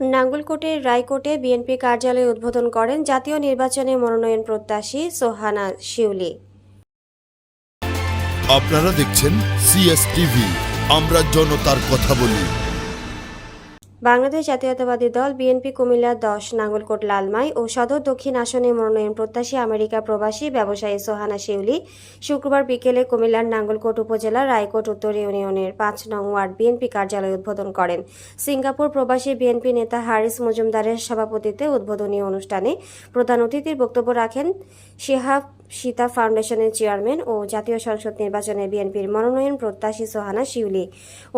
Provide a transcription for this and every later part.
নাঙ্গলকোটের রায়কোটে BNP কার্যালয় উদ্বোধন করেন জাতীয় নির্বাচনে মনোনয়ন প্রত্যাশী সোহানা শিউলি। আপনারা দেখছেন সিএসটিভি আমরা জনতার কথা বলি। বাংলাদেশ জাতীয়তাবাদী দল বিএনপি কুমিল্লা দশ, নাঙ্গলকোট লালমাই ও সদর দক্ষিণ আসনে মনোনয়ন প্রত্যাশী আমেরিকা প্রবাসী ব্যবসায়ী সোহানা শিউলি শুক্রবার বিকেলে কুমিল্লার নাঙ্গলকোট উপজেলার রায়কোট উত্তর ইউনিয়নের পাঁচ নং ওয়ার্ড বিএনপি কার্যালয় উদ্বোধন করেন। সিঙ্গাপুর প্রবাসী বিএনপি নেতা হারিস মজুমদারের সভাপতিত্বে উদ্বোধনী অনুষ্ঠানে প্রধান অতিথির বক্তব্য রাখেন শিহাব সীতা ফাউন্ডেশনের চেয়ারম্যান ও জাতীয় সংসদ নির্বাচনে বিএনপির মনোনয়ন প্রত্যাশী সোহানা শিউলি।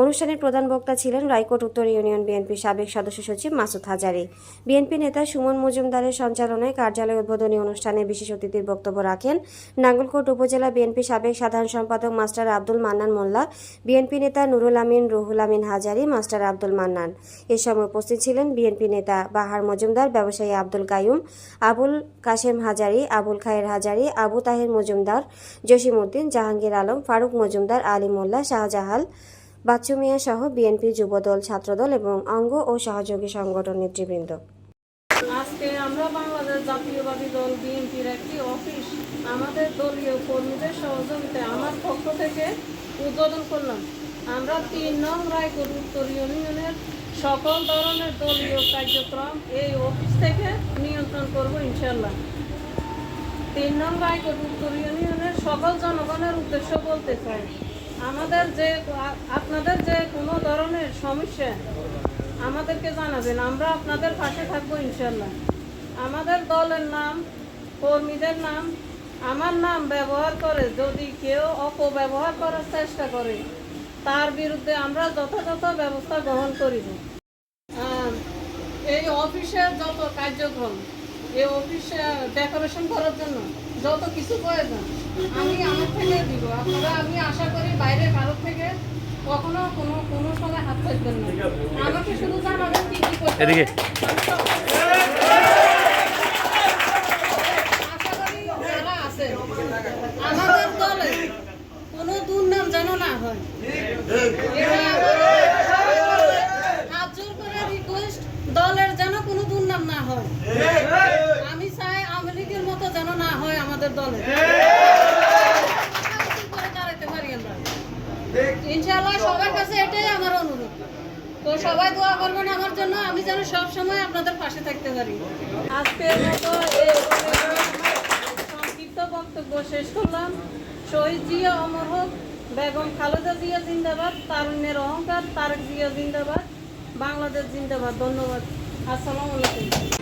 অনুষ্ঠানের প্রধান বক্তা ছিলেন রায়কোট উত্তর ইউনিয়ন বিএনপির সাবেক সদস্য সচিব মাসুদ হাজারি। বিএনপি নেতা সুমন মজুমদারের সঞ্চালনায় কার্যালয় উদ্বোধনী অনুষ্ঠানে বিশেষ অতিথির বক্তব্য রাখেন নাঙ্গলকোট উপজেলা বিএনপি সাবেক সাধারণ সম্পাদক মাস্টার আব্দুল মান্নান মোল্লা, বিএনপি নেতা নুরুল আমিন, রুহুল আমিন হাজারি, মাস্টার আব্দুল মান্নান। এ সময় উপস্থিত ছিলেন বিএনপি নেতা বাহার মজুমদার, ব্যবসায়ী আব্দুল কায়ুম আবুল কাশেম হাজারি, আবুল খায়ের হাজারি আবু তাহের মজুমদার, জসিমউদ্দিন, জাহাঙ্গীর আলম, ফারুক মজুমদার, আলী মোল্লা, শাহজাহাল বাচ্চু মিয়া সহ বিএনপি যুবদল, ছাত্রদল এবং অঙ্গ ও সহযোগী সংগঠন নেতৃবৃন্দ। আজকে আমরা বাংলাদেশ জাতীয়বাদী দল বিএনপির একটি অফিস। আমাদের দলীয় কর্মীদের সহযোগিতায় আমার পক্ষ থেকে উদ্বোধন করলাম। আমরা তিন নং রায়পুর উত্তর ইউনিয়নের সকল ধরনের দলীয় কার্যক্রম এই অফিস থেকে নিয়ন্ত্রণ করব ইনশাল্লাহ তিন নং রায়পুর উত্তর ইউনিয়নের সকল জনগণের উদ্দেশ্য বলতে চাই। আমাদের যে, আপনাদের যে কোনো ধরনের সমস্যা, আমাদেরকে জানাবেন। আমরা আপনাদের পাশে থাকব ইনশাল্লাহ আমাদের দলের নাম, কর্মীদের নাম, আমার নাম ব্যবহার করে যদি কেউ অপব্যবহার করার চেষ্টা করে, তার বিরুদ্ধে আমরা যথাযথ ব্যবস্থা গ্রহণ করিব। এই অফিসের যত কার্যক্রম এই অফিসে ডেকোরেশন করার জন্য যত কিছু প্রয়োজন আমি আমার থেকে দিব। আপনারা আমি আশা করি বাইরে ভারত থেকে কখনো কোনো কোনো সময় হাত থাকবেন না। আমাকে শুধু জানাবেন কি কি করতে এদিকে। আমি সব- আশা করি যারা আছে আমাদের দলে কোনো দুর্নাম যেন না হয় এটা আমার হাত জোর করে রিকোয়েস্ট দলের যেন কোনো দুর্নাম না হয় আমি চাই আওয়ামী লীগের মতো যেন না হয় আমাদের দলে। ইনশাআল্লাহ সবার কাছে এটাই আমার অনুরোধ। তো সবাই দোয়া করবেন আমার জন্য, আমি যেন সব সময় আপনাদের পাশে থাকতে পারি। আজকের মতো সংক্ষিপ্ত বক্তব্য শেষ করলাম। শহীদ জিয়া অমর হোক, বেগম খালেদা জিয়া জিন্দাবাদ, তারুণ্যের অহংকার তারেক জিয়া জিন্দাবাদ, বাংলাদেশ জিন্দাবাদ। ধন্যবাদ। আসসালামু আলাইকুম।